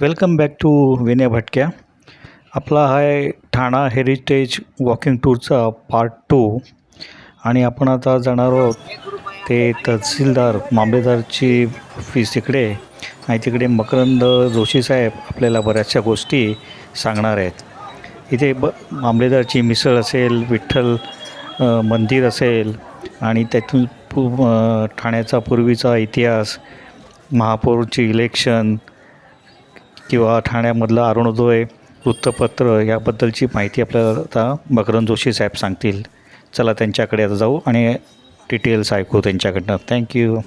Welcome back to Vinay भटक्या आपला हा आहे ठाणा हेरिटेज वॉकिंग टूरचा पार्ट टू आणि आपण आता जाणार आहोत ते तहसीलदार मामलेदारची ऑफिस तिकडे. आणि तिकडे मकरंद जोशी साहेब आपल्याला बऱ्याचशा गोष्टी सांगणार आहेत. इथे ब मामलेदारची मिसळ असेल विठ्ठल मंदिर असेल आणि त्यातून पू ठाण्याचा पूर्वीचा इतिहास महापौरची इलेक्शन किंवा ठाण्यामधलं अरुणोदय वृत्तपत्र याबद्दलची माहिती आपल्याला आता मकरंद जोशी साहेब सांगतील. चला त्यांच्याकडे आता जाऊ आणि डिटेल्स ऐकू त्यांच्याकडनं. थँक्यू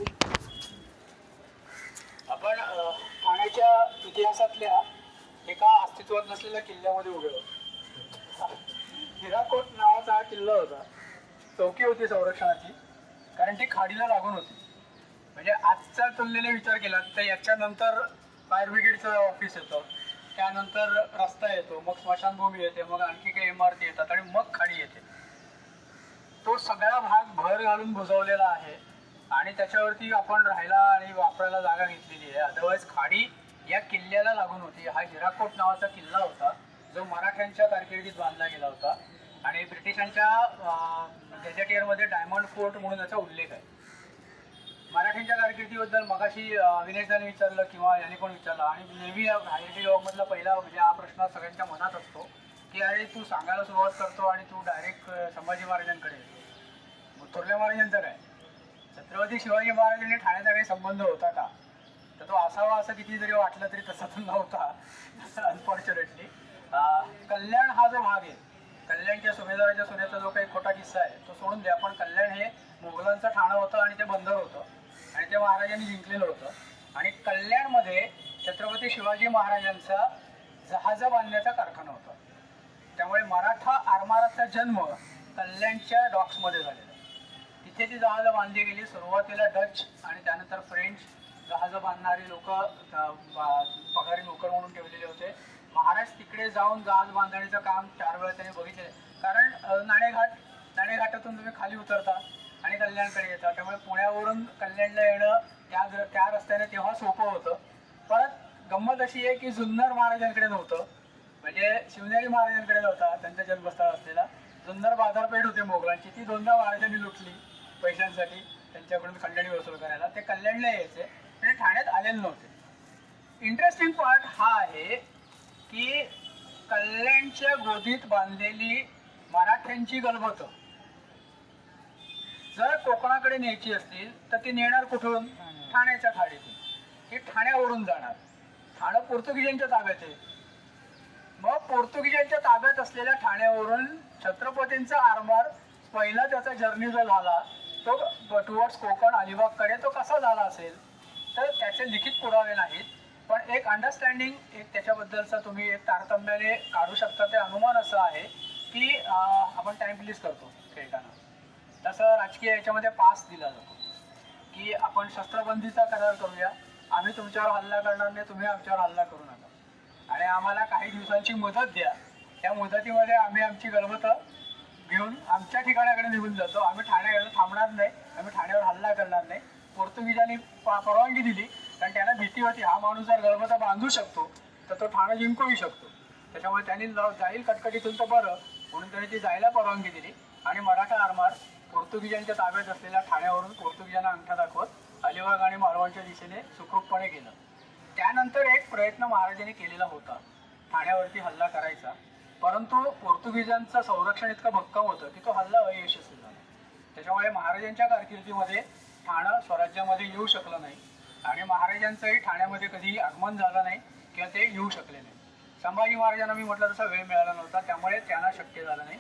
आपण ठाण्याच्या इतिहासातल्या एका अस्तित्वात नसलेल्या किल्ल्यामध्ये उभे हिराकोट नावाचा हा किल्ला होता. चौकी होती संरक्षणाची. कारण ती खाडीला लागून होती. म्हणजे आजचा तुलनेने विचार केला तर याच्यानंतर फायर ब्रिगेडचं ऑफिस येतं. त्यानंतर रस्ता येतो मग स्मशानभूमी येते मग आणखी काही इमारती येतात आणि मग खाडी येते. तो सगळा भाग भर घालून बुजवलेला आहे आणि त्याच्यावरती आपण राहायला आणि वापरायला जागा घेतलेली आहे. अदरवाईज खाडी या किल्ल्याला लागून होती. हा हिराकोट नावाचा किल्ला होता जो मराठ्यांच्या कारकिर्दीत बांधला गेला होता. आणि ब्रिटिशांच्या गॅजेटियरमध्ये डायमंड फोर्ट म्हणून याचा उल्लेख आहे. मराठींच्या कारकिर्दीबद्दल मगाशी अभिनेताने विचारलं किंवा याने पण विचारलं. आणि नेहमी आयआयटी जॉबमधला पहिला म्हणजे हा प्रश्न सगळ्यांच्या मनात असतो की अरे तू सांगायला सुरुवात करतो आणि तू डायरेक्ट संभाजी महाराजांकडे येतो. मग थोरल्या महाराजांचं काय? छत्रपती शिवाजी महाराजांनी ठाण्याचा काही संबंध होता का? तर तो असावा असं किती जरी वाटलं तरी तसा तो नव्हता अनफॉर्च्युनेटली कल्याण हा जो भाग आहे कल्याणच्या सुभेदाराच्या सोन्याचा जो काही खोटा किस्सा आहे तो सोडून द्या. पण कल्याण हे मोगलांचं ठाणं होतं आणि ते बंदर होतं. आणि ते महाराजांनी जिंकलेलं होतं. आणि कल्याणमध्ये छत्रपती शिवाजी महाराजांचा जहाज बांधण्याचा कारखाना होता. त्यामुळे मराठा आरमाराचा जन्म कल्याणच्या डॉक्समध्ये झालेला. तिथे ती जहाजं बांधली गेली. सुरुवातीला डच आणि त्यानंतर फ्रेंच जहाजं बांधणारी लोक पगारी नोकर म्हणून ठेवलेले होते. महाराज तिकडे जाऊन जहाज बांधण्याचं काम चार वेळा त्यांनी बघितले कारण नाणेघाट नाणेघाटातून तुम्ही खाली उतरता. आणि कल्याणकडे येतं. त्यामुळे पुण्यावरून कल्याणला येणं त्या त्या रस्त्याने तेव्हा सोपं होतं. परत गंमत अशी आहे की जुन्नर महाराजांकडे नव्हतं. म्हणजे शिवनेरी महाराजांकडे नव्हता त्यांचा जन्मस्थळ असलेला. जुन्नर बाजारपेठ होती मोगलांची. ती दोनदा महाराजांनी लुटली पैशांसाठी त्यांच्याकडून खंडणी वसूल करायला. ते कल्याणला यायचे. आणि ठाण्यात आलेले नव्हते. इंटरेस्टिंग पार्ट हा आहे की कल्याणच्या गोदीत बांधलेली मराठ्यांची गलबतं. जर कोकणाकडे न्यायची असतील तर ती नेणार कुठून? ठाण्याच्या खाडीतून. ती ठाण्यावरून जाणार. ठाणं पोर्तुगीजांच्या ताब्यात आहे. मग पोर्तुगीजांच्या ताब्यात असलेल्या ठाण्यावरून छत्रपतींचा आरमार पहिला त्याचा जर्नी जो झाला तो टुवर्ड्स कोकण अलिबागकडे तो कसा झाला असेल तर त्याचे लिखित पुरावे नाहीत. पण एक अंडरस्टँडिंग एक त्याच्याबद्दलचं तुम्ही एक तारतम्याने काढू शकता. ते अनुमान असं आहे की आपण टाइम प्लीज करतो. खेळताना तसं राजकीय याच्यामध्ये पास दिला जातो. की आपण शस्त्रबंदीचा करार करूया आम्ही तुमच्यावर हल्ला करणार नाही तुम्ही आमच्यावर हल्ला करू नका. आणि आम्हाला काही दिवसांची मदत द्या. त्या मुदतीमध्ये आम्ही आमची गलबत घेऊन आमच्या ठिकाणाकडे निघून जातो. आम्ही ठाण्याकडे थांबणार नाही आम्ही ठाण्यावर हल्ला करणार नाही. पोर्तुगीजांनी प- परवानगी दिली कारण त्यांना भीती होती हा माणूस जर गलबता बांधू शकतो तर तो ठाणं जिंकूही शकतो. त्याच्यामुळे त्यांनी जाईल कटकटीतून तर बरं म्हणून त्यांनी ती जायला परवानगी दिली. आणि मराठा आरमार पोर्तुगीजांच्या ताब्यात असलेल्या ठाण्यावरून पोर्तुगीजांना अंगठा दाखवत अलिबाग आणि मालवणच्या दिशेने सुखरूपपणे गेलं. त्यानंतर एक प्रयत्न महाराजांनी केलेला होता. ठाण्यावरती हल्ला करायचा. परंतु पोर्तुगीजांचं संरक्षण इतकं भक्कम होतं की तो हल्ला अयशस्वी झाला. त्याच्यामुळे महाराजांच्या कारकिर्दीमध्ये ठाणं स्वराज्यामध्ये येऊ शकलं नाही आणि महाराजांचंही ठाण्यामध्ये कधी आगमन झालं नाही किंवा ते येऊ शकले नाही. संभाजी महाराजांना मी म्हटलं तसा वेळ मिळाला नव्हता त्यामुळे त्यांना शक्य झालं नाही.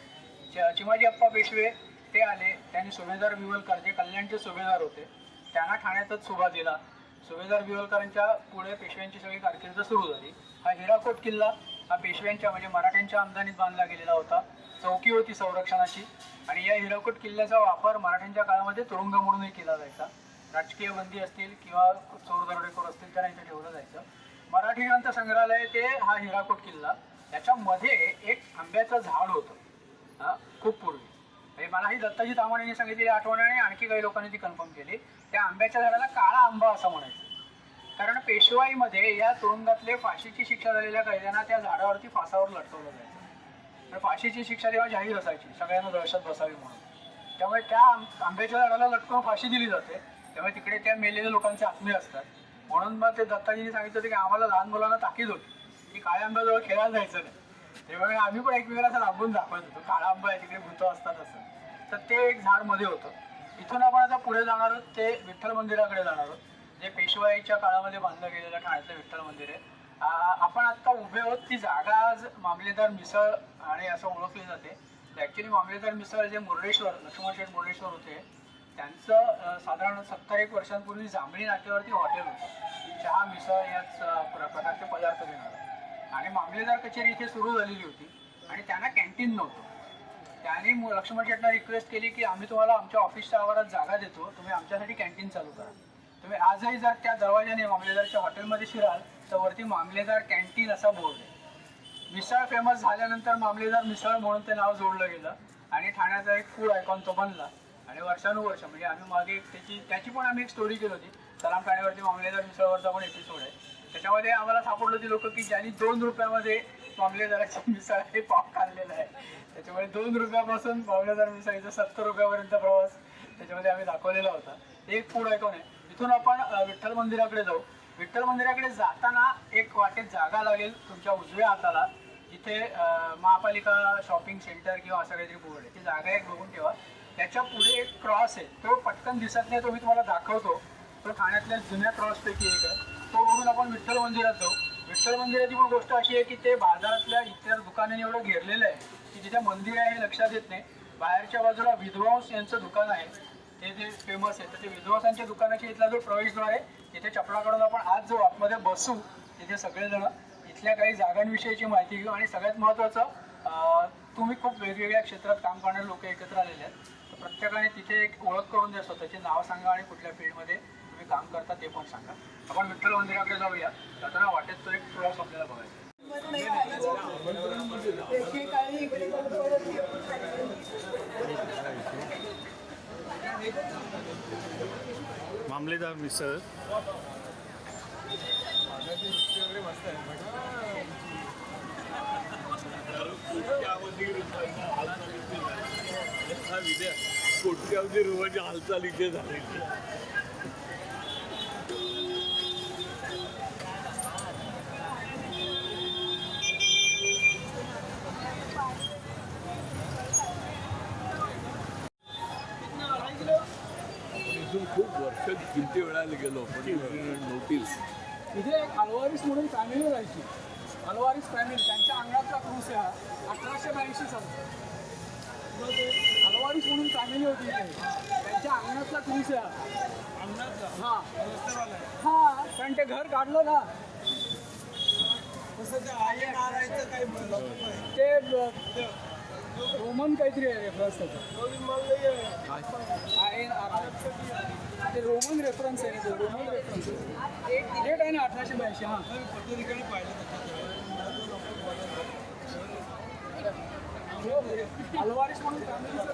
चिमाजी अप्पा पेशवे ते आले त्यांनी सुभेदार विवलकर जे कल्याणचे सुभेदार होते. त्यांना ठाण्यातच सुभा दिला. सुभेदार विवलकरांच्या पुढे पेशव्यांची सगळी कारकीर्द सुरू झाली. हा हिराकोट किल्ला हा पेशव्यांच्या म्हणजे मराठ्यांच्या आमदानीत बांधला गेलेला होता. चौकी होती संरक्षणाची. आणि या हिराकोट किल्ल्याचा वापर मराठ्यांच्या काळामध्ये तुरुंग म्हणूनही केला जायचा. राजकीय बंदी असतील किंवा चोर दरोडेखोर असतील तर इथे ठेवलं जायचं. मराठी ग्रंथ संग्रहालय ते हा हिराकोट किल्ला. त्याच्यामध्ये एक आंब्याचं झाड होतं. खूप पूर्वी. म्हणजे मला ही दत्ताजी तामाणेंनी सांगितलेली आठवण आणि आणखी काही लोकांनी ती कन्फर्म केली. त्या आंब्याच्या झाडाला काळा आंबा असं म्हणायचं. कारण पेशवाईमध्ये या तुरुंगातले फाशीची शिक्षा झालेल्या कैद्यांना त्या झाडावरती फासावर लटकवलं जायचं. तर फाशीची शिक्षा तेव्हा जाहीर असायची. सगळ्यांना दहशत बसावी म्हणून. त्यामुळे त्या आंब- आंब्याच्या झाडाला लटकवून फाशी दिली जाते. त्यामुळे तिकडे त्या मेलेल्या लोकांचे आत्मे असतात. म्हणून मग ते दत्ताजींनी सांगितलं होतं की आम्हाला लहान मुलांना ताकीद होती. की काळ्या आंब्याजवळ खेळायला जायचं नाही. त्यामुळे आम्ही पण एकमेकाला असं लांबून दाखवत होतो. काळा आंबा आहे तिकडे भूत असतात असं. तर ते एक झाडमध्ये होतं. इथून आपण आता पुढे जाणार आहोत ते विठ्ठल मंदिराकडे जाणार आहोत. जे पेशवाईच्या काळामध्ये बांधलं गेलेलं ठाण्यातलं विठ्ठल मंदिर आहे. आपण आत्ता उभे आहोत ती जागा आज मामलेदार मिसळ आणि असं ओळखली जाते. ॲक्च्युली मामलेदार मिसळ जे मुर्डेश्वर लक्ष्मण शेठ मुर्डेश्वर होते त्यांचं साधारण सत्तर एक वर्षांपूर्वी जांभळी नाक्यावरती हॉटेल होतं. चहा मिसळ याच प्रकारचे पदार्थ देणार. आणि मामलेदार कचेरी इथे सुरू झालेली होती आणि त्यांना कॅन्टीन नव्हतं. त्याने लक्ष्मण शेटना रिक्वेस्ट केली की आम्ही तुम्हाला आमच्या ऑफिसच्या आवारात जागा देतो तुम्ही आमच्यासाठी कॅन्टीन चालू करा. तुम्ही आजही जर त्या दरवाजाने मामलेदारच्या हॉटेलमध्ये शिराल तर वरती मामलेदार कॅन्टीन असा बोर्ड आहे. मिसळ फेमस झाल्यानंतर मामलेदार मिसळ म्हणून ते नाव जोडलं गेलं आणि ठाण्याचा एक फूड आयकॉन तो बनला. आणि वर्षानुवर्ष म्हणजे आम्ही मागे त्याची त्याची पण आम्ही एक स्टोरी केली होती. सलाम ठाण्यावरती मामलेदार मिसळवरचा पण एपिसोड आहे. त्याच्यामध्ये आम्हाला सापडलं ती लोक की ज्यांनी दोन रुपयामध्ये मामलेदाराची मिसळ हे पाप खाल्लेलं आहे. त्याच्यामुळे दोन रुपयापासून मामलेदार मिसळीचा सत्तर रुपयापर्यंत प्रवास त्याच्यामध्ये आम्ही दाखवलेला होता. एक फूड ऐकून आहे? इथून आपण विठ्ठल मंदिराकडे जाऊ. विठ्ठल मंदिराकडे जाताना एक वाटेत जागा लागेल तुमच्या उजव्या हाताला. जिथे महापालिका शॉपिंग सेंटर किंवा असं काहीतरी बोर्ड आहे. ती जागा एक बघून ठेवा. त्याच्या पुढे एक क्रॉस आहे. तो पटकन दिसत नाही तो मी तुम्हाला दाखवतो. तो ठाण्यातल्या जुन्या क्रॉसपैकी एक आहे. तो बघून आपण विठ्ठल मंदिरात जाऊ. विठ्ठल मंदिराची पण गोष्ट अशी आहे की ते बाजारातल्या इतर दुकानांनी एवढं घेरलेलं आहे की जिथे मंदिर आहे हे लक्षात येत नाही. बाहेरच्या बाजूला विध्वंस यांचं दुकान आहे. ते जे फेमस आहे तर ते विध्वंसांच्या दुकानाच्या इथला जो प्रवेशद्वार आहे तिथे चपला काढून आपण आज जाऊ. आतमध्ये बसू तिथे सगळेजण. इथल्या काही जागांविषयीची माहिती घेऊ. आणि सगळ्यात महत्त्वाचं तुम्ही खूप वेगवेगळ्या क्षेत्रात काम करणारे लोक एकत्र आलेले आहेत. तर प्रत्येकाने तिथे एक ओळख करून द्या स्वतःचे नाव सांगा आणि कुठल्या फील्डमध्ये काम करता ते पण सांगा. आपण विठ्ठल मंदिराकडे जाऊया. जाताना वाटेत तो एक क्रॉस आपल्याला बघायचा. मामलेदार मिसळ. कोट्यावधी रुपयाची हालचाल इथे झालेली इथे एक अलवारीस म्हणून फॅमिली राहायची. अलवारीस फॅमिली त्यांच्या अंगणातला क्रूस हा. अठराशे ब्याऐंशी ते अलवारीस म्हणून फॅमिली होती इथे. त्यांच्या अंगणातला क्रूस हा. अंगणातला? हां. हां. कारण ते घर काढलं ना. ते ब- रोमन काहीतरी आहे रेफरन्स ते रोमन रेफरन्स आहे ना ते रोमन रेफरन्स डेट आहे ना अठराशे ब्याऐंशी हां. अलवारीस म्हणून फॅमिलीचं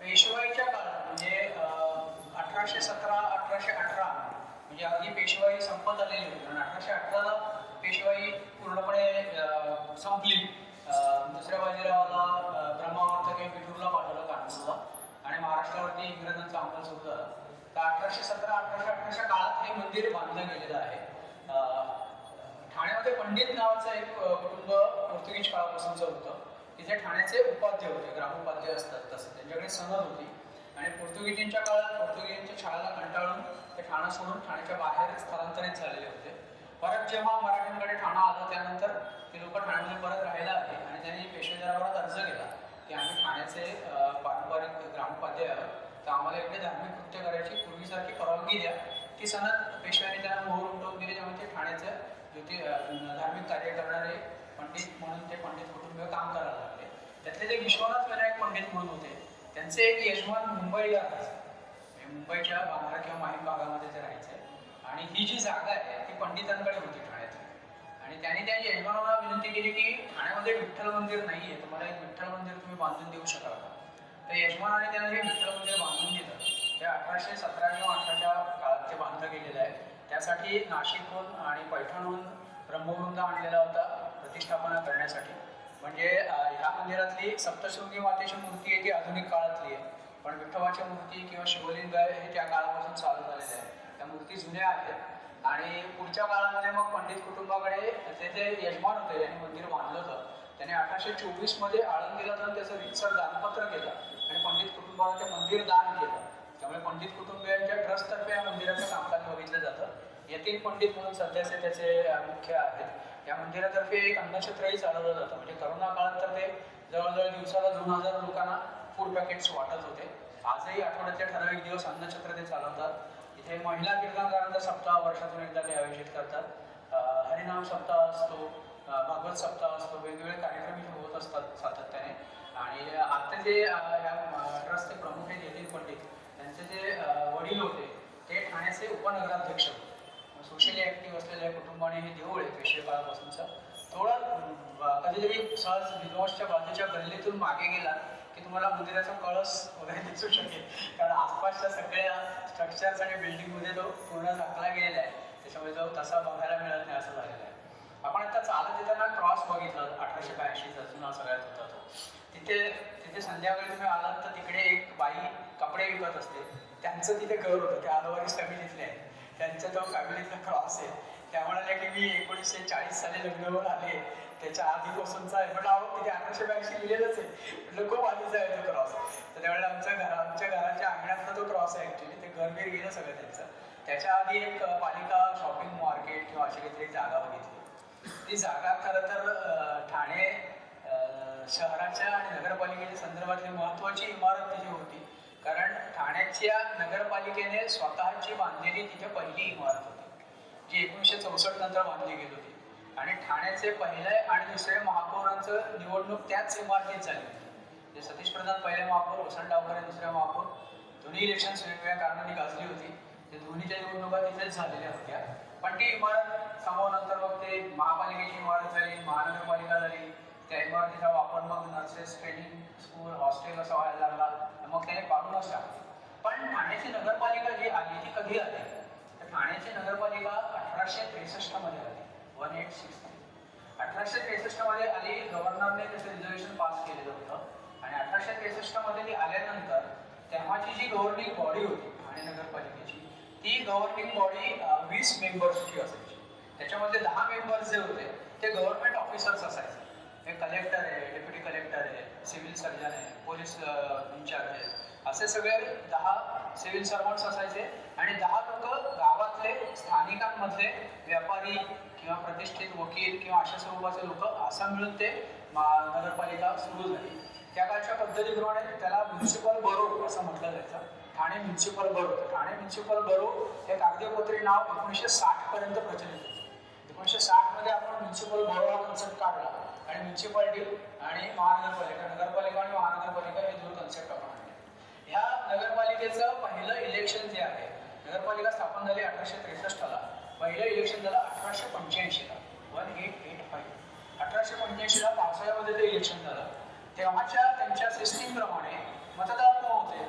पेशवाईच्या काळात म्हणजे अठराशे सतरा अठराशे अठरा म्हणजे अगदी पेशवाई संपत आलेली होती. आणि अठराशे अठराला पेशवाई पूर्णपणे संपली. दुसऱ्या बाजीरावाला ब्रह्मावर्त किंवा पिठूरला पाठवलं कानपूरला आणि महाराष्ट्रावरती इंग्रजांचा अंमल सुरू झाला. अठराशे सतरा अठराशे अठराच्या काळात हे मंदिर बांधलं गेलेलं आहे. ठाण्यामध्ये पंडित नावाचं एक कुटुंब पोर्तुगीज काळापासूनचं होतं. तिथे ठाण्याचे उपाध्य होते ग्रामोपाध्य असतात तसं. त्यांच्याकडे सनद होती. आणि पोर्तुगीजींच्या काळात पोर्तुगीजींच्या शाळेला कंटाळून ते ठाणा सोडून ठाण्याच्या बाहेर स्थलांतरित झालेले होते. परत जेव्हा मराठ्यांकडे ठाणा आलं त्यानंतर ते लोक ठाण्यामध्ये परत राहायला आले आणि त्यांनी पेशवेदारावर अर्ज केला की आम्ही ठाण्याचे पारंपरिक ग्रामोपाध्याय आहोत. तर आम्हाला इकडे धार्मिक कृत्य करायची. पूर्वीसारखी परवानगी द्या की सणात पेशव्याने त्यांना मोहर उमटवून दिले त्यामुळे ते ठाण्याचं ज्योति धार्मिक कार्य करणारे पंडित म्हणून ते पंडित कुटुंब काम करायला लागले. त्यातले ते विश्वनाथ विनायक पंडित म्हणून होते त्यांचे एक यजमान मुंबईला म्हणजे मुंबईच्या बांद्रा किंवा माहीम भागामध्ये ते राहायचे. आणि ही जी जागा आहे ती पंडितांकडे होती ठाण्यातली. आणि त्यांनी त्या यजमानाला विनंती केली की ठाण्यामध्ये विठ्ठल मंदिर नाही आहे तर मला एक विठ्ठल मंदिर तुम्ही बांधून देऊ शकाल का? तर यजमानाने त्यांना हे मित्र मंदिर बांधून दिलं ते अठराशे सतरा किंवा अठराच्या काळात ते बांधलं गेलेलं आहे. त्यासाठी नाशिकहून आणि पैठणहून ब्रह्मवृंद आणलेला होता प्रतिष्ठापना करण्यासाठी. म्हणजे ह्या मंदिरातली सप्तशृंगी मातेची मूर्ती आहे ती आधुनिक काळातली आहे. पण विठ्ठवाची मूर्ती किंवा शिवलिंग आहे हे त्या काळापासून चालू झालेलं आहे. त्या मूर्ती जुन्या आहेत. आणि पुढच्या काळामध्ये मग पंडित कुटुंबाकडे ते जे यजमान होते ज्यांनी मंदिर बांधलं होतं. त्याने अठराशे चोवीसमध्ये आळंदीला जाऊन त्याचं रितसर दानपत्र केलं आणि पंडित कुटुंबाला ते मंदिर दान केलं. त्यामुळे पंडित कुटुंबियांच्या ट्रस्टतर्फे या मंदिराचं कामकाज बघितलं जातं. येथील पंडित म्हणून सध्याचे त्याचे मुख्य आहेत. या मंदिरातर्फे एक अन्नक्षत्रही चालवलं जातं. म्हणजे करोना काळात तर ते जवळजवळ दिवसाला दोन हजार लोकांना फूड पॅकेट्स वाटत होते. आजही आठवड्याचे ठराविक दिवस अन्नछत्र ते चालवतात. इथे महिला कीर्तनकारांचा सप्ताह वर्षातून एकदा ते आयोजित करतात. हरिनाम सप्ताह असतो. भागवत सप्ताह असतो वेगवेगळे कार्यक्रम इथे होत असतात सातत्याने. आणि आता जे या ह्या ट्रस्टचे प्रमुख आहेत येथील पंडित त्यांचे जे वडील होते ते ठाण्याचे उपनगराध्यक्ष. सोशली ऍक्टिव्ह असलेल्या कुटुंबाने हे देऊळ आहे पेशवे काळापासूनचं कधीतरी सहज विध्वंसच्या बाजूच्या गल्लीतून मागे गेला की तुम्हाला मंदिराचा कळस वगैरे दिसू शकेल. कारण आसपासच्या सगळ्या स्ट्रक्चर्स आणि बिल्डिंगमध्ये तो पूर्ण झाकला गेलेला आहे. त्याच्यामुळे तो तसा बघायला मिळत नाही असं झालेलं आहे आपण आता चालत येताना क्रॉस बघितला अठराशे ब्याऐंशीचा जुना सगळ्यात होता तो तिथे तिथे संध्याकाळी तुम्ही आलात तर तिकडे एक बाई कपडे विकत असते. त्यांचं तिथे घर होतं ते आदवारीस फॅमिलीतले आहे त्यांचा तो फॅमिलीतला क्रॉस आहे. त्या म्हणाल्या की मी एकोणीसशे चाळीस साली लग्नावर आले. त्याच्या आधीपासूनचा आहे. म्हटलं अहो तिथे अठराशे ब्याऐंशी लिहिलेलंच आहे. म्हटलं खूप आधीचा आहे तो क्रॉस. तर त्यावेळेला आमच्या घरा आमच्या घराच्या अंगणातला तो क्रॉस आहे ॲक्च्युली ते घरबीर गेलं सगळं त्यांचं. त्याच्या आधी एक पालिका शॉपिंग मार्केट किंवा अशी काहीतरी जागा बघितली. ती जागा खरं तर ठाणे शहराच्या आणि नगरपालिकेच्या संदर्भातली महत्त्वाची इमारत तिथे होती. कारण ठाण्याच्या नगरपालिकेने स्वतःची बांधलेली तिथे पहिली इमारत होती जी एकोणीसशे चौसष्ट नंतर बांधली गेली होती. आणि ठाण्याचे पहिले आणि दुसरे महापौरांचं निवडणूक त्याच इमारतीत झाली होती. सतीश प्रधान पहिले महापौर वसंत डावकर हे दुसरे महापौर दोन्ही इलेक्शन्स वेगवेगळ्या कारणांनी गाजली होती. ते दोन्हीच्या निवडणुका तिथेच झालेल्या होत्या. पण ती इमारत समोरनंतर मग ते महापालिकेची इमारत झाली महानगरपालिका झाली त्या इमारतीचा वापर मग नर्सेस ट्रेनिंग स्कूल हॉस्टेल असा व्हायला लागला मग त्याने पाडूनच टाकलं. पण ठाण्याची नगरपालिका जी आली ती कधी आली? तर ठाण्याची नगरपालिका अठराशे त्रेसष्टमध्ये आली वन एट सिक्स अठराशे त्रेसष्टमध्ये आली गव्हर्नरने त्याचं रिझर्वेशन पास केलेलं होतं. आणि अठराशे त्रेसष्टमध्ये ती आल्यानंतर तेव्हाची जी गव्हर्निंग बॉडी होती ठाणे नगरपालिकेची ती गव्हर्निंग बॉडी वीस मेंबर्सची असायची. त्याच्यामध्ये दहा मेंबर्स जे होते ते गव्हर्नमेंट ऑफिसर्स असायचे. हे कलेक्टर आहे डेप्युटी कलेक्टर आहे सिव्हिल सर्जन आहे पोलीस इन्चार्ज आहे. असे सगळे दहा सिव्हिल सर्वंट्स असायचे आणि दहा लोक गावातले स्थानिकांमधले व्यापारी किंवा प्रतिष्ठित वकील किंवा अशा स्वरूपाचे लोक असं मिळून ते नगरपालिका सुरू झाली. त्या काळच्या पद्धतीप्रमाणे त्याला म्युन्सिपल बरो असं म्हटलं जायचं. ठाणे म्युन्सिपल बरो ठाणे म्युन्सिपल बरो हे कागदपत्री नाव एकोणीसशे साठ पर्यंत प्रचलित होतं. एकोणीसशे साठमध्ये आपण म्युन्सिपल बरो हा कन्सेप्ट काढला. आणि म्युन्सिपाल्टी आणि महानगरपालिका. नगरपालिका आणि महानगरपालिका हे दोन कन्सेप्ट आपण आणले ह्या नगरपालिकेचं पहिलं इलेक्शन जे आहे नगरपालिका स्थापन झाली अठराशे त्रेसष्टला पहिलं इलेक्शन झालं अठराशे पंच्याऐंशीला वन एट एट फाईव्ह. अठराशे पंच्याऐंशीला पावसाळ्यामध्ये ते इलेक्शन झालं तेव्हाच्या त्यांच्या सिस्टीमप्रमाणे मतदार कोण होते.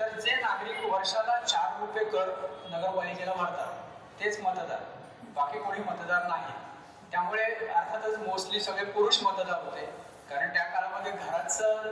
तर जे नागरिक वर्षाला चार रुपये कर नगरपालिकेला भरतात तेच मतदार बाकी कोणी मतदार नाही. त्यामुळे अर्थातच मोस्टली सगळे पुरुष मतदार होते. कारण त्या काळामध्ये घराचं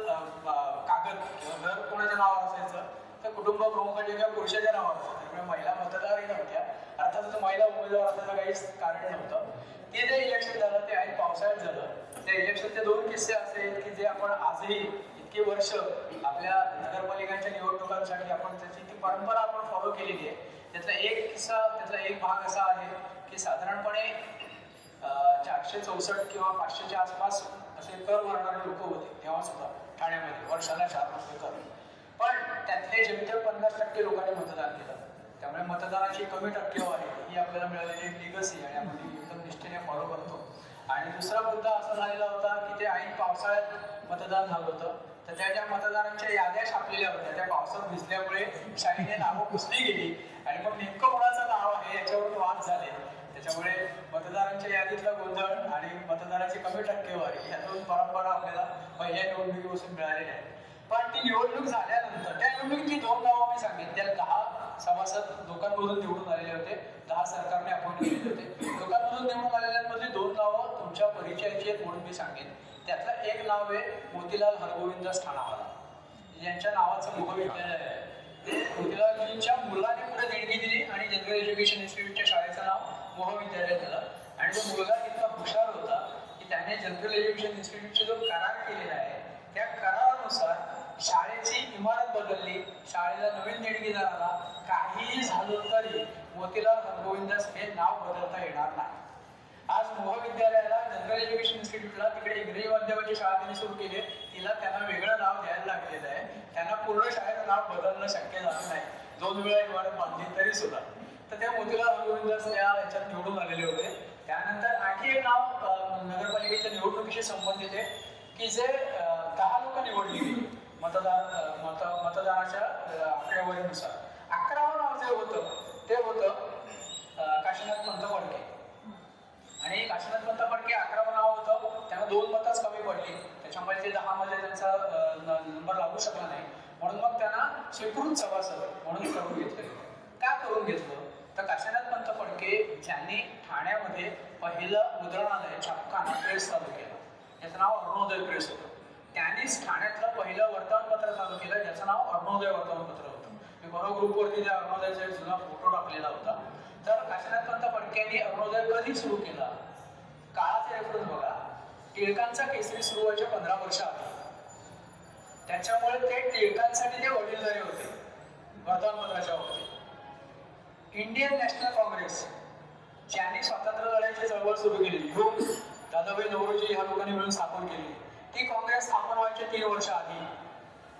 कागद किंवा घर कोणाच्या नावावर असायचं तर कुटुंब प्रमुखाच्या किंवा पुरुषाच्या नावावर असायचं. त्यामुळे महिला मतदारही नव्हत्या. अर्थातच महिला उमेदवार असण्याचं काहीच कारण नव्हतं. ते जे इलेक्शन झालं ते ऐन पावसाळ्यात झालं त्या इलेक्शनचे दोन किस्से असे आहेत की जे आपण आजही इतकी वर्ष आपल्या नगरपालिकांच्या निवडणुकांसाठी आपण त्याची ती परंपरा आपण फॉलो केलेली आहे. त्यातला एक किस्सा त्यातला एक भाग असा आहे की साधारणपणे चारशे चौसष्ट किंवा पाचशेच्या आसपास असे कर भरणारे लोक होते तेव्हा सुद्धा ठाण्यामध्ये वर्षाला चार रुपये कर. पण त्यातले जेमतेम पन्नास टक्के लोकांनी मतदान केलं. त्यामुळे मतदानाची कमी टक्केवारी ही आपल्याला मिळालेली एक लिगसी आणि आपण एकदम निष्ठेने फॉलो करतो. आणि दुसरा मुद्दा असा झालेला होता की ते ऐन पावसाळ्यात मतदान झालं होतं. तर त्या ज्या मतदारांच्या याद्या छापलेल्या होत्या त्या पावसात भिजल्यामुळे शाईने नावं पुसली गेली. आणि मग नेमकं कोणाचं नाव आहे याच्यावर वाद झाले. त्याच्यामुळे मतदारांच्या यादीतला गोंधळ आणि मतदाराची कमी टक्केवारी ह्या दोन परंपरा आपल्याला पहिल्या निवडणुकीपासून मिळालेल्या आहेत. पण ती निवडणूक झाल्यानंतर त्या निवडणुकीची दोन नावं मी सांगेन दहा सभासद लोकांमधून निवडून आलेले होते. दहा सरकारने अपॉइंट केले होते. लोकांमधून निवडून आलेल्यांमध्ये दोन नावं तुमच्या परिचयाची आहेत म्हणून मी सांगेन. त्यातलं एक नाव आहे मोतीलाल हरगोविंद स्थानावाला. यांच्या नावाचं महाविद्यालय आहे. मोतीलालजींच्या मुलाने पुढे देणगी दिली आणि जनरल एज्युकेशन इन्स्टिट्यूटच्या शाळेचं नाव महाविद्यालयात झालं आणि तो मुलगा इतका हुशार होता की त्याने जनरल एज्युकेशन इन्स्टिट्यूटचा जो करार केलेला आहे त्या करारानुसार शाळेची इमारत बदलली. शाळेला नवीन देणगी झाला. काहीही झालं तरी मोतीलाल हरगोविंदास हे नाव बदलता येणार नाही. आज महाविद्यालयाला जनरल एज्युकेशन इन्स्टिट्यूटला तिकडे इंग्रजी माध्यमाची शाळा त्यांनी सुरू केली. तिला त्यांना वेगळं नाव द्यायला लागलेलं आहे. त्यांना पूर्ण शाळेचं नाव बदलणं शक्य झालं नाही. दोन वेळा इमारत बांधली तरी सुद्धा. तर त्या मोतीलाल गोविंदास त्या याच्यात निवडून आलेले होते. त्यानंतर आणखी एक नाव नगरपालिकेच्या निवडणुकीशी संबंधित आहे की जे दहा लोक निवडली गेली मतदार मत मतदानाच्या आकडेवारीनुसार. अकरावं नाव जे होतं ते होतं काशीनाथ पंत फडके. आणि काशीनाथ पंत फडके अकरावं नाव होतं त्यांना दोन मतच कमी पडली. त्याच्यामुळे ते दहा मध्ये त्यांचा नंबर लागू शकला नाही. म्हणून मग त्यांना स्वीकृत सभासद म्हणून करून घेतलं. का करून घेतलं? काशीनाथ पंत फडके ज्यांनी ठाण्यामध्ये पहिलं मुद्रणालय छापखाना प्रेस चालू केलं. त्याचं नाव अरुणोदय प्रेस होतं. त्यांनीच ठाण्यातलं पहिलं वर्तमानपत्र चालू केलं ज्याचं नाव अरुणोदय वर्तमानपत्र होतं. मी बरोबर ग्रुपवरती त्या अरुणोदयचा जुना फोटो टाकलेला होता. तर काशीनाथ पंत फडक्यांनी अरुणोदय कधी सुरू केला? काळाचे रेफरन्स बघा. टिळकांचा केसरी सुरू व्हायच्या पंधरा वर्ष आधी त्याच्यामुळे ते टिळकांसाठी ते वडीलधारे होते वर्तमानपत्राच्या बाबतीत. इंडियन नॅशनल काँग्रेस ज्यांनी स्वातंत्र्य लढ्याची चळवळ सुरू केली. ह्यूम दादाभाई नवरोजी ह्या लोकांनी मिळून स्थापन केली. ती काँग्रेस स्थापन व्हायच्या तीन वर्ष आधी.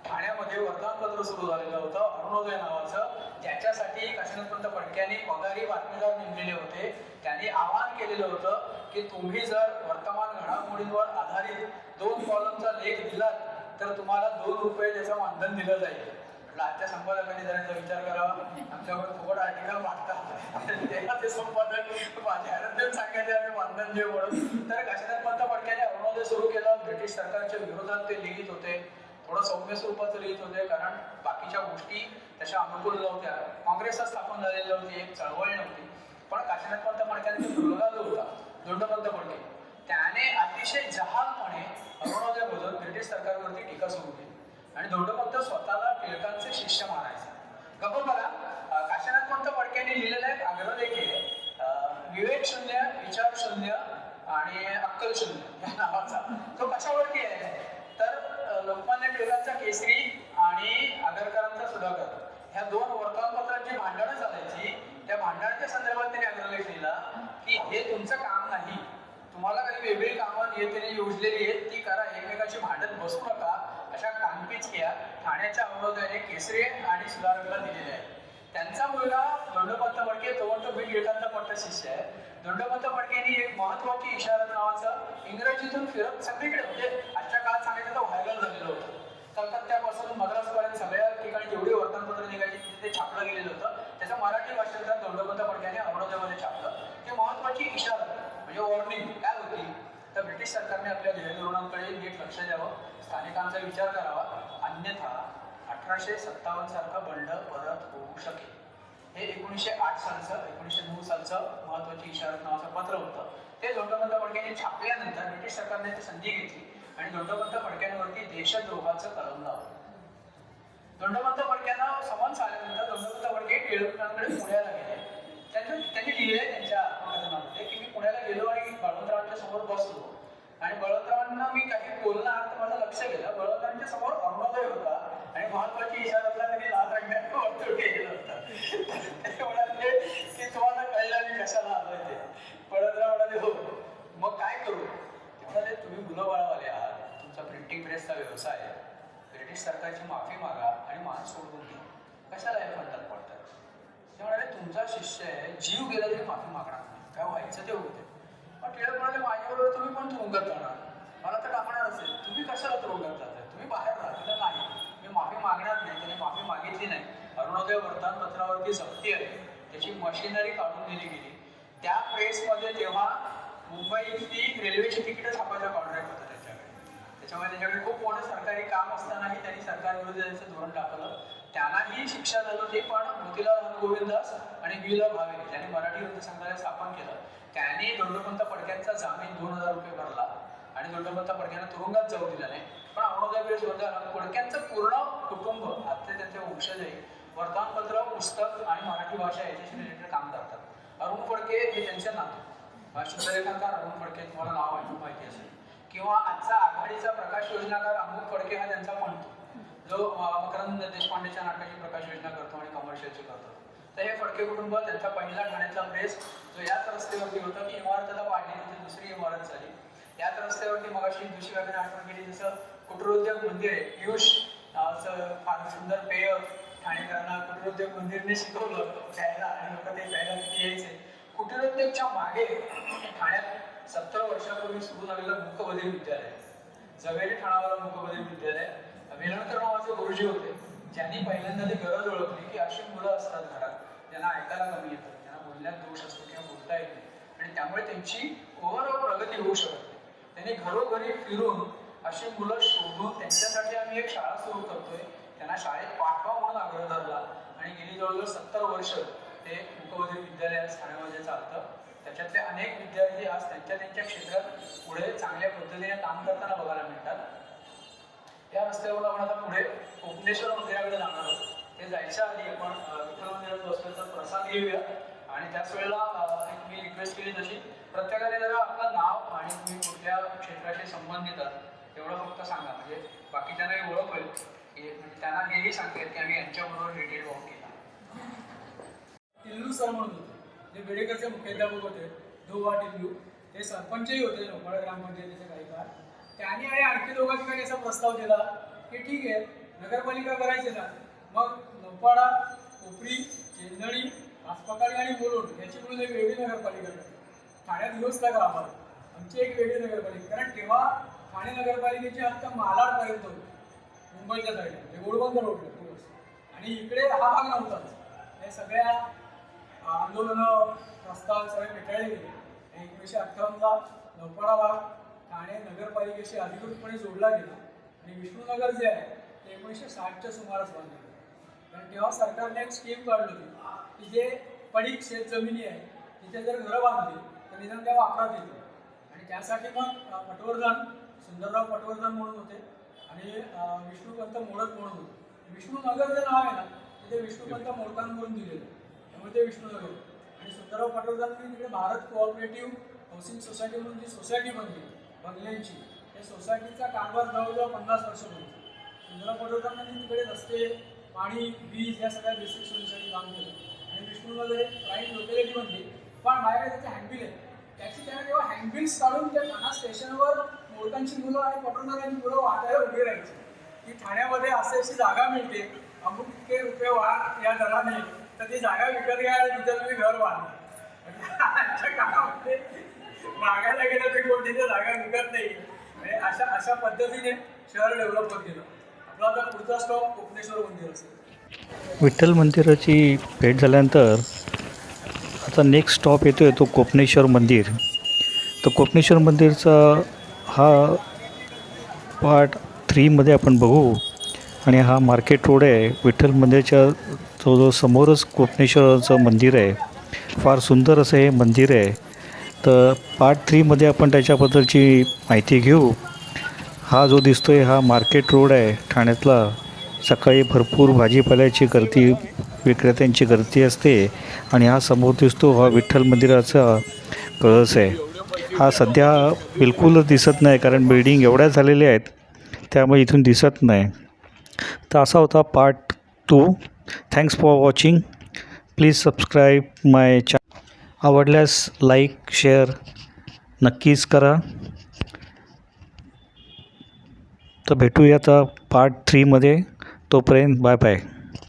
ठाण्यामध्ये वर्तमानपत्र सुरू झालेलं होतं अरुणोदय नावाचं ज्याच्यासाठी काशीनाथपंत फडक्यांनी पगारी बातमीदार नेमलेले होते. त्यांनी आवाहन केलेलं होतं की तुम्ही जर वर्तमान घडामोडींवर आधारित दोन कॉलमचा लेख दिलात तर तुम्हाला दोन रुपये त्याचं मानधन दिलं जाईल. म्हटलं आजच्या संपादकांनी जरा विचार करावा आमच्यावर थोडं आर्टिकल मागतात तेव्हा ते संपादक माझे आनंद सांगायचे आम्ही मानधन देऊ म्हणून. तर काशीनाथ पंत फडक्याने अरुणोदय सुरू केलं. ब्रिटिश सरकारच्या विरोधात ते लिहित होते. थोडं सौम्य स्वरूपाचं लिहित होते कारण बाकीच्या गोष्टी तशा अनुकूल नव्हत्या. काँग्रेसला स्थापन झालेली होती एक चळवळ नव्हती. पण काशीनाथ पंत फडक्याने तो मुलगा जो होता. दोंडपंत फडके. त्याने अतिशय जहालपणे अरुणोदयमधून ब्रिटिश सरकारवरती टीका सुरू केली. आणि दोंडपंत स्वतःला टिळकांचे शिष्य मानायचे गप्प बघा काशीनाथ पंत फडक्यांनी लिहिलेला एक आग्रह देखील. विवेक शून्य विचार शून्य आणि अक्कल शून्य या नावाचा. तो कशावरती आहे? तर लोकमान्य टिळकांचा केसरी आणि आगरकरांचा सुधाकर. ह्या दोन वर्तमानपत्रांची भांडणं चालायची त्या भांडणाच्या संदर्भात त्यांनी आग्रह लिहिला की हे तुमचं काम नाही. तुम्हाला काही वेगळी कामं नियतीने योजलेली आहेत ती करा. एकमेकाची भांडत बसू नका. अशा कांकेचिया ठाण्याच्या अवरोधाने केसरे आणि सुधारकला दिलेल्या आहेत. त्यांचा मुलगा दोंडोपंत फडके तोवर तो बिल गिळकांत शिष्य आहे. धोंडोपंत फडकेंनी एक महत्वाची इशारत नावाचं इंग्रजीतून फिरत सगळीकडे म्हणजे आजच्या काळात सांगितलं तर व्हायरल झालेलं होतं. कलकत्त्यापासून मद्रासपर्यंत सगळ्या ठिकाणी जेवढी वर्तमानपत्र निघायची तिथे छापलं गेलेलं होतं. त्याचं मराठी भाषेतल्या धोंडोपंत फडक्याने अरुणाचलमध्ये छापलं. ते महत्वाची इशारत म्हणजे वॉर्निंग काय होती? तर ब्रिटिश सरकारने आपल्या धोरणांकडे नीट लक्ष द्यावं. स्थानिकांचा विचार करावा. अन्यथा अठराशे सत्तावन्न सारखं बंड परत होऊ शकेल. हे एकोणीसशे आठ सालचं एकोणीसशे नऊ सालचं महत्वाची इशारत नावाचं पत्र होतं. ते धोंडोपंत फडक्यांनी छापल्यानंतर ब्रिटिश सरकारने ती संधी घेतली आणि धोंडोपंत फडक्यांवरती देशद्रोहाचं कलम लावलं. धोंडोपंत फडक्यांना समन्स आल्यानंतर धोंडोपंत फडके टिळकांकडे पुण्याला गेले. त्यांचं त्यांनी लिहिलंय त्यांच्या कथनामध्ये की मी पुण्याला गेलो आणि बळवंतरावांच्या समोर बसलो. आणि बळवंतरावांना मी काही बोलणार तर माझं लक्ष गेलं. बळवंतरावांच्या समोर अरुणोदय होता. आणि महत्वाची इशारातला त्यांनी लाल रंगाने वर्तुळ केलेलं होतं. ते म्हणाले की तुम्हाला कळलं मी कशाला आलोय ते. बळवंतराव म्हणाले हो मग काय करू? ते म्हणाले तुम्ही मुलं बाळावाले आहात. तुमचा प्रिंटिंग प्रेसचा व्यवसाय आहे. ब्रिटिश सरकारची माफी मागा आणि मान सोडून द्या. कशाला हे फंडात पडतात ते म्हणाले तुमचा शिष्य आहे. जीव गेला तरी माफी मागणार नाही काय व्हायचं ते होते मग टिळक म्हणाले माझ्याबरोबर तुम्ही पण तुरुंगात जाणार मला तर टाकणारच आहे तुम्ही कशाला तुरुंगात जाताय तुम्ही बाहेर राहा तिला नाही मी माफी मागणार नाही त्याने माफी मागितली नाही अरुणोदय वर्तमानपत्रावरती जप्ती आहे. त्याची मशिनरी काढून दिली गेली. त्या प्रेसमध्ये तेव्हा मुंबईतली रेल्वेची तिकीट छापायचा कॉन्ट्रॅक्ट होता त्याच्याकडे. त्याच्यामुळे त्याच्याकडे खूप मोठं सरकारी काम असतानाही त्यांनी सरकारविरुद्ध त्यांचं धोरण टाकलं. त्यांनाही शिक्षा झाली होती पण मोतीलाल गोविंदास आणि वि ल भावे ज्यांनी मराठी वृत्त स्थापन केलं. त्यांनी दंडोपंत पडक्यांचा जामीन दोन हजार रुपये भरला आणि दंडोपंत पडक्यांना तुरुंगात जाऊ दिला नाही पण औरंगाबाद पडक्यांचं पूर्ण कुटुंब आता त्यांचे वंशज आहे वर्तमानपत्र पुस्तक आणि मराठी भाषा याच्याशी रिलेटेड काम करतात. अरुण फडके हे त्यांचे नातू. शुद्धलेखनकार अरुण फडके तुम्हाला नाव ऐकून माहिती असेल. किंवा आजचा आघाडीचा प्रकाश योजनाकार अमुक फडके हा त्यांचा म्हणतो. जो मकरंद देशपांडेच्या नाटकाची प्रकाश योजना करतो आणि कमर्शियलची करतो. तर हे फडके कुटुंब त्यांचा पहिला ठाण्याचा प्रेस जो याच रस्त्यावरती होता की इमारतीला वाढली ती दुसरी इमारत झाली. याच रस्त्यावरती मग अशी दुसरी वगैरे आठवण केली जसं कुटुरोद्योग मंदिर आहे पियुष फार सुंदर पेय ठाणेकरांना कुटीरोद्योग मंदिरने शिकवलं प्यायला आणि लोक ते प्यायला किती यायचे. कुटीरोद्योगच्या मागे ठाण्यात सत्तर वर्षापूर्वी सुरू झालेलं मुकबधीर विद्यालय. जवेरी ठाणावाला मुकबधीर विद्यालय. वेलणकर नावाचे गुरुजी होते. ज्यांनी पहिल्यांदा ती गरज ओळखली की अशी मुलं असतात घरात. ज्यांना ऐकायला कमी येतं ज्यांना बोलण्यात दोष असतो किंवा बोलता येत नाही. आणि त्यामुळे त्यांची ओव्हरऑल प्रगती होऊ शकत नाही. त्यांनी घरोघरी फिरून अशी मुलं शोधून त्यांच्यासाठी आम्ही एक शाळा सुरू करतोय. शाळेत पाठवा म्हणून आग्रह धरला. आणि गेली जवळजवळ सत्तर वर्ष ते मुकबधीर विद्यालय ठाण्यामध्ये चालतं. त्याच्यातले अनेक विद्यार्थी आज त्यांच्या त्यांच्या क्षेत्रात पुढे चांगल्या पद्धतीने काम करताना बघायला मिळतात. या रस्त्यावरून आपण आता पुढे कोपनेश्वर मंदिराकडे जाणार आहोत. ते जायच्या आधी आपण विठ्ठल मंदिरात बसलो तर प्रसाद घेऊया. आणि त्याच वेळेला एक मी रिक्वेस्ट केली तशी. प्रत्येकाने जरा आपलं नाव आणि तुम्ही कुठल्या क्षेत्राशी संबंधित आहात तेवढं फक्त सांगा. म्हणजे बाकीच्यांनाही ओळख होईल. की म्हणजे त्यांना हेही सांगेल की आम्ही यांच्याबरोबर रिटेल वॉक केला. टिल्लू सर म्हणून होते. जे बेडेकरचे मुख्याध्यापक होते धोवा टिल्लू ते सरपंचही होते लोकाळा ग्रामपंचायतीचे काही काळ. त्यांनी आणि आणखी दोघांनी काही असा प्रस्ताव दिला की ठीक आहे नगरपालिका करायची ना मग लोपाडा कोपरी चेंदणी आसपकाळी आणि मुलुंड याची म्हणून एक वेगळी नगरपालिका करते. ठाण्यात दिवस का आम्हाला. आमची एक वेगळी नगरपालिका. कारण तेव्हा ठाणे नगरपालिकेची आत्ता मालाडपर्यंत होती. मुंबईच्या साईडला म्हणजे गोडबंदर रोडला दिवस आणि इकडे हा भाग नव्हताच. हे सगळ्या आंदोलनं प्रस्ताव सगळे फेटाळले गेले. आणि एकोणीसशे अठ्ठावन्नला नौपाडा भाग ठाणे नगरपालिकेशी अधिकृतपणे जोडला गेला. आणि विष्णुनगर जे आहे ते एकोणीसशे साठच्या सुमारास बांधलं कारण तेव्हा सरकारने एक स्कीम काढली होती की जे पडीक शेत जमिनी आहे तिथे जर घरं बांधली तर निदान त्या वापरात येतील. आणि त्यासाठी मग पटवर्धन सुंदरराव पटवर्धन म्हणून होते आणि विष्णुपंत मोडक म्हणून होते. विष्णुनगर जे नाव आहे ना तिथे विष्णुपंत मोडकांकडून दिलेलं त्यामुळे ते विष्णुनगर होतं. आणि सुंदरराव पटवर्धनांनी तिकडे भारत कोऑपरेटिव्ह हाऊसिंग सोसायटी म्हणून जी सोसायटी बनली बंगल्यांची. त्या सोसायटीचा कारभार जवळजवळ पन्नास वर्ष होतो. सुंदरराव पटवर्धनांनी तिकडे रस्ते पाणी वीज या सगळ्या बेसिक सोयीसाठी काम केलं. आणि विष्णुनगर एक प्राईम लोकॅलिटी बनली. पण माझ्याकडे त्याचे हँडबिल आहे त्याची त्याने तेव्हा हँडबिल्स काढून त्या ठाणा स्टेशनवर मोडकांची मुलं आणि पटवर्धनांची मुलं वाटायला उभी राहायची. की ठाण्यामध्ये असे अशी जागा मिळते. अमुक इतके रुपये वा या दराने तर ती जागा विकत घ्या आणि तिथं तुम्ही घर बांधलं आजच्या काळामध्ये मागायला गेलं तर कोणती जागा विकत नाही. म्हणजे अशा अशा पद्धतीने शहर डेव्हलप होत गेलं. आपला आता पुढचा स्टॉप कोपनेश्वर मंदिर असेल. विठ्ठल मंदिराची भेट झाल्यानंतर आता नेक्स्ट स्टॉप येतो आहे तो कोपनेश्वर मंदिर. तर कोपनेश्वर मंदिरचा हा पार्ट थ्रीमध्ये आपण बघू. आणि हा मार्केट रोड आहे. विठ्ठल मंदिराच्या जवळजवळ समोरच कोपनेश्वराचं मंदिर आहे. फार सुंदर असं हे मंदिर आहे. तर पार्ट थ्रीमध्ये आपण त्याच्याबद्दलची माहिती घेऊ. हा जो दिसतो आहे हा मार्केट रोड आहे. ठाण्यातला. सकाळी भरपूर भाजीपाल्याची गर्दी विक्रेत्यांची गर्दी असते. आणि हा समोर दिसतो हा विठ्ठल मंदिराचा कळस आहे. हा सध्या बिलकुलच दिसत नाही कारण बिल्डिंग एवढ्या झालेल्या आहेत त्यामुळे इथून दिसत नाही. तर असा होता part two thanks for watching please subscribe my चा आवडल्यास लाईक शेअर नक्कीच करा. तर भेटूया आता पार्ट थ्रीमध्ये तोपर्यंत बाय बाय